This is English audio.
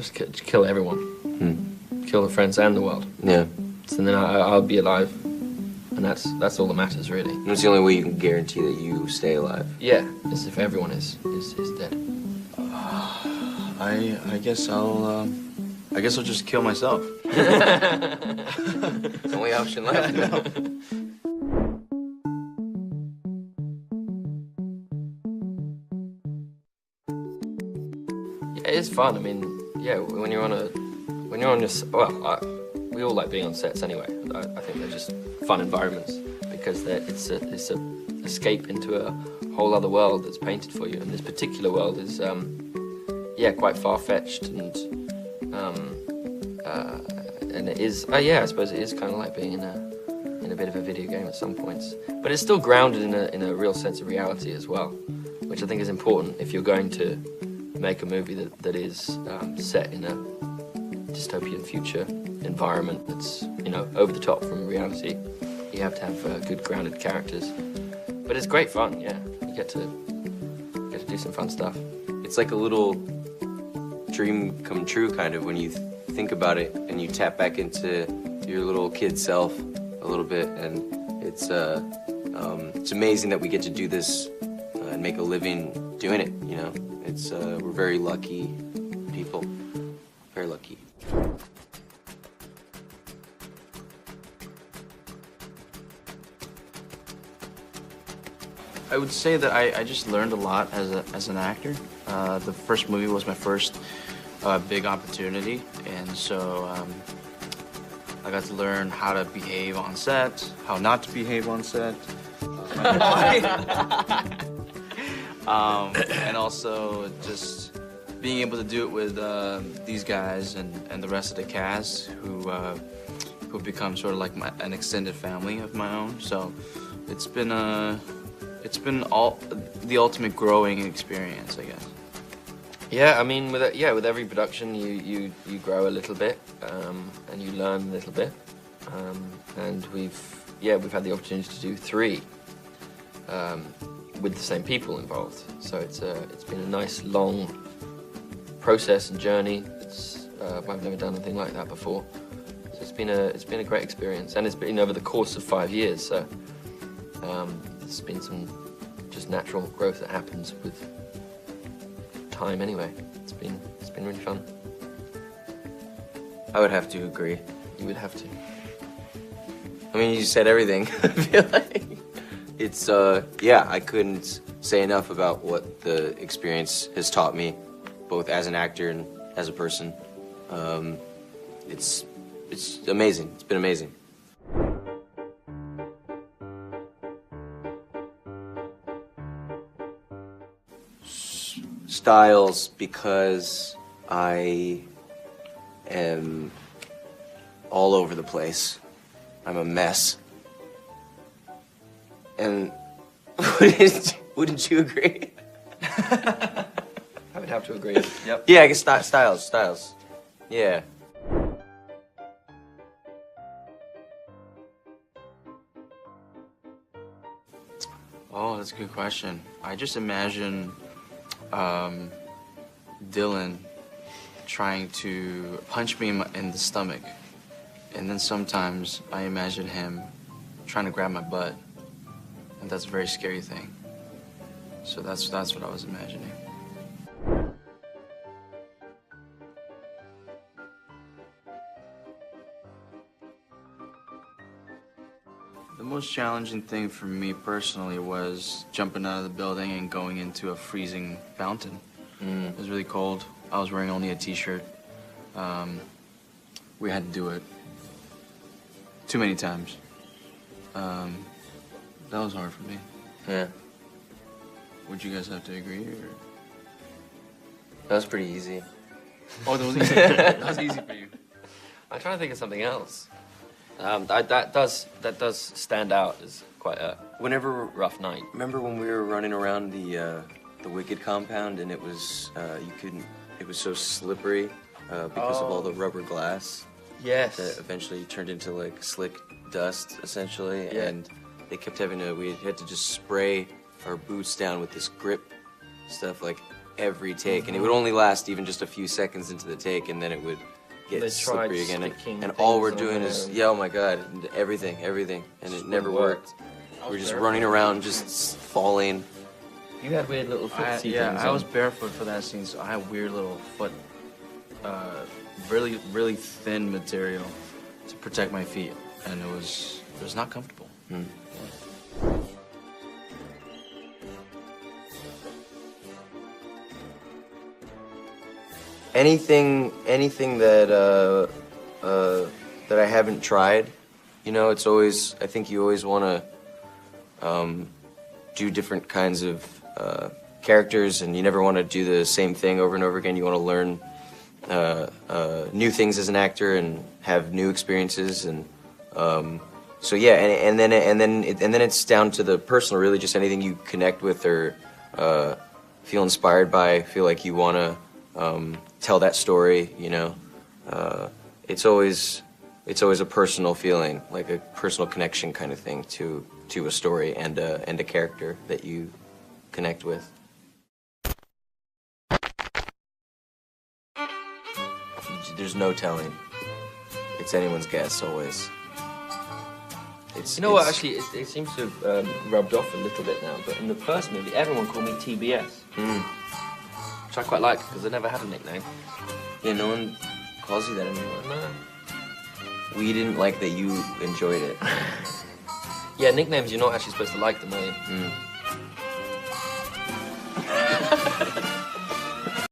Just ki- just kill everyone. Hmm. Kill the friends and the world. Yeah. And then I, I'll be alive. And that's that's all that matters, really. And it's the only way you can guarantee that you stay alive. Yeah, is if everyone is is, is dead. I I guess I'll um, I guess I'll just kill myself. It's the only option left. Yeah, it is fun. I mean, yeah, when you're on a, when you're on your, well, I, we all like being on sets anyway. I, I think they're just fun environments because it's a, it's a escape into a whole other world that's painted for you. And this particular world is, um, yeah, quite far fetched and, um, uh, and it is, uh, yeah, I suppose it is kind of like being in a, in a bit of a video game at some points. But it's still grounded in a, in a real sense of reality as well, which I think is important if you're going to make a movie that, that is um, set in a dystopian future environment that's you know over the top from reality. You have to have uh, good grounded characters, but it's great fun. Yeah, you get to get to do some fun stuff. It's like a little dream come true, kind of, when you th- think about it and you tap back into your little kid self a little bit. And it's uh, um, it's amazing that we get to do this uh, and make a living doing it. You know, it's uh, we're very lucky people, very lucky. I would say that I, I just learned a lot as, a, as an actor. Uh, the first movie was my first uh, big opportunity, and so um, I got to learn how to behave on set, how not to behave on set, um, and also just being able to do it with uh, these guys and, and the rest of the cast who uh, who become sort of like my, an extended family of my own. So it's been a it's been all the ultimate growing experience, I guess. Yeah, I mean, with yeah, with every production, you you you grow a little bit, um, and you learn a little bit, um, and we've yeah we've had the opportunity to do three um, with the same people involved. So it's a, it's been a nice long process and journey. It's uh, I've never done anything like that before. So it's been a it's been a great experience, and it's been over the course of five years. So um, there's been some just natural growth that happens with time anyway. It's been it's been really fun. I would have to agree. You would have to. I mean, you said everything. I feel like it's uh yeah. I couldn't say enough about what the experience has taught me, both as an actor and as a person. Um, it's it's amazing. It's been amazing. Styles because I am all over the place. I'm a mess. And wouldn't, wouldn't you agree? I would have to agree. Yep. Yeah, I guess Sty- Styles, Styles. Yeah. Oh, that's a good question. I just imagine um, Dylan trying to punch me in, my, in the stomach. And then sometimes I imagine him trying to grab my butt. And that's a very scary thing. So that's, that's what I was imagining. The most challenging thing for me personally was jumping out of the building and going into a freezing fountain. It was really cold. I was wearing only a t-shirt. Um, we had to do it too many times. Um, that was hard for me. Yeah. Would you guys have to agree? Or? That was pretty easy. Oh, that was easy. that was easy for you. I'm trying to think of something else. Um, that, that does that does stand out as quite a Whenever, rough night. remember when we were running around the uh, the Wicked compound and it was uh, you couldn't, it was so slippery uh, because of all the rubber glass Yes. that eventually turned into like slick dust essentially, Yeah. and they kept having to we had to just spray our boots down with this grip stuff like every take, and it would only last even just a few seconds into the take, and then it would get They slippery again. And, and all we're doing is, yeah, oh my god, and everything, everything, and it never worked. We're just running around, just falling. You had weird little I, footsie yeah, things I on. was barefoot for that scene, so I had weird little foot, uh, really, really thin material to protect my feet, and it was it was not comfortable. Anything anything that uh, uh, that I haven't tried, you know, it's always I think you always want to um, do different kinds of uh, characters, and you never want to do the same thing over and over again. You want to learn uh, uh, new things as an actor and have new experiences, and um, so yeah, and, and then and then and then it's down to the personal, really, just anything you connect with or uh, feel inspired by, feel like you want to um, tell that story. You know, uh, it's always it's always a personal feeling, like a personal connection kind of thing to to a story and a, and a character that you connect with. There's no telling. It's anyone's guess always. It's, You know what? Actually, it, it seems to have um, rubbed off a little bit now. But in the first movie, everyone called me TBS, Mm. which I quite like because I never had a nickname. Yeah, no one calls you that anymore. No. We didn't like that you enjoyed it. Yeah, nicknames. You're not actually supposed to like them, are you? Mm.